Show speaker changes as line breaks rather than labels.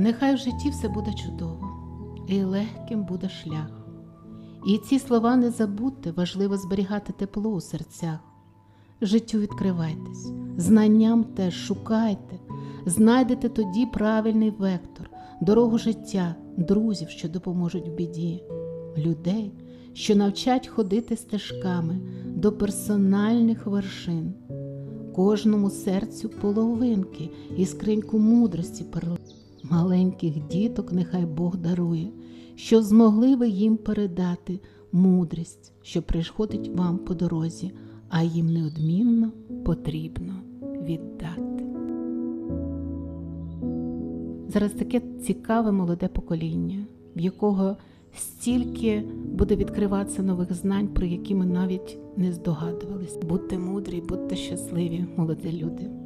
Нехай в житті все буде чудово, і легким буде шлях. І ці слова не забудьте, важливо зберігати тепло у серцях. Життю відкривайтесь, знанням теж шукайте, знайдете тоді правильний вектор, дорогу життя, друзів, що допоможуть в біді, людей, що навчать ходити стежками до персональних вершин, кожному серцю половинки і скриньку мудрості перли. Маленьких діток нехай Бог дарує, що змогли ви їм передати мудрість, що приходить вам по дорозі, а їм неодмінно потрібно віддати. Зараз таке цікаве молоде покоління, в якого стільки буде відкриватися нових знань, про які ми навіть не здогадувались. Будьте мудрі, будьте щасливі, молоді люди.